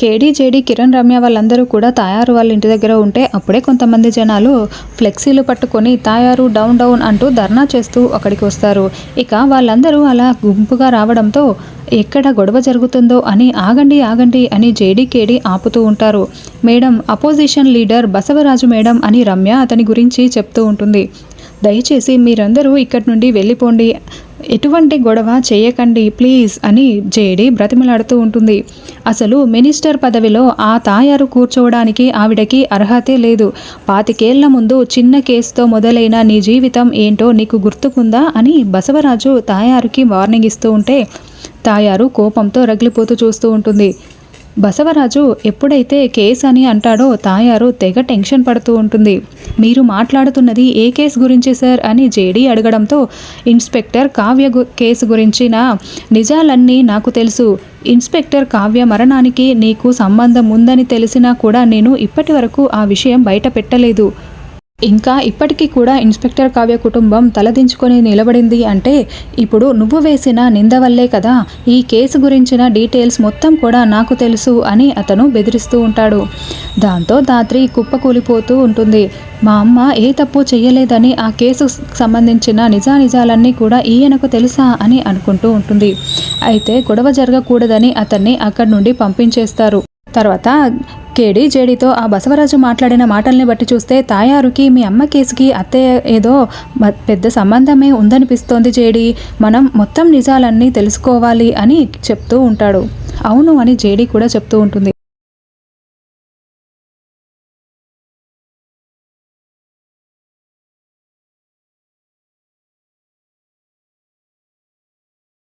కేడీ JD Kiran Ramya వాళ్ళందరూ కూడా తాయారు వాళ్ళ ఇంటి దగ్గర ఉంటే అప్పుడే కొంతమంది జనాలు ఫ్లెక్సీలు పట్టుకొని తాయారు డౌన్ డౌన్ అంటూ ధర్నా చేస్తూ అక్కడికి వస్తారు. ఇక వాళ్ళందరూ అలా గుంపుగా రావడంతో ఎక్కడ గొడవ జరుగుతుందో అని ఆగండి ఆగండి అని జేడీకేడీ ఆపుతూ ఉంటారు. Madam opposition leader Basavaraju madam అని రమ్య అతని గురించి చెప్తూ ఉంటుంది. దయచేసి మీరందరూ ఇక్కడి నుండి వెళ్ళిపోండి. ఎటువంటి గొడవ చేయకండి ప్లీజ్ అని జేడి బ్రతిమలాడుతూ ఉంటుంది. అసలు మినిస్టర్ పదవిలో ఆ తాయారు కూర్చోవడానికి ఆవిడకి అర్హతే లేదు. పాతికేళ్ళ ముందు చిన్న కేసుతో మొదలైన నీ జీవితం ఏంటో నీకు గుర్తుకుందా అని బసవరాజు తాయారుకి వార్నింగ్ ఇస్తూ ఉంటే తాయారు కోపంతో రగిలిపోతూ చూస్తూ ఉంటుంది. బసవరాజు ఎప్పుడైతే కేస్ అని అంటాడో తాయారు తెగ టెన్షన్ పడుతూ ఉంటుంది. మీరు మాట్లాడుతున్నది ఏ కేసు గురించి సార్? అని జేడీ అడగడంతో ఇన్స్పెక్టర్ కావ్య కేసు గురించిన నిజాలన్నీ నాకు తెలుసు. ఇన్స్పెక్టర్ కావ్య మరణానికి నీకు సంబంధం ఉందని తెలిసినా కూడా నేను ఇప్పటి వరకు ఆ విషయం బయట పెట్టలేదు. ఇంకా ఇప్పటికీ కూడా ఇన్స్పెక్టర్ కావ్య కుటుంబం తలదించుకొని నిలబడింది అంటే ఇప్పుడు నువ్వు వేసిన నింద వల్లే కదా ఈ కేసు గురించిన డీటెయిల్స్ మొత్తం కూడా నాకు తెలుసు అని అతను బెదిరిస్తూ ఉంటాడు. దాంతో దాత్రి కుప్పకూలిపోతూ ఉంటుంది. మా అమ్మ ఏ తప్పు చేయలేదని ఆ కేసు సంబంధించిన నిజానిజాలన్నీ కూడా ఈయనకు తెలుసా అని అనుకుంటూ ఉంటుంది. అయితే గొడవ జరగకూడదని అతన్ని అక్కడి నుండి పంపించేస్తారు. తర్వాత కేడి జేడితో ఆ బసవరాజు మాట్లాడిన మాటల్ని బట్టి చూస్తే తాయారుకి మీ అమ్మ కేసుకి అత్తయ్య ఏదో పెద్ద సంబంధమే ఉందనిపిస్తోంది జేడి. మనం మొత్తం నిజాలన్నీ తెలుసుకోవాలి అని చెప్తూ ఉంటాడు. అవును అని జేడి కూడా చెప్తూ ఉంటుంది.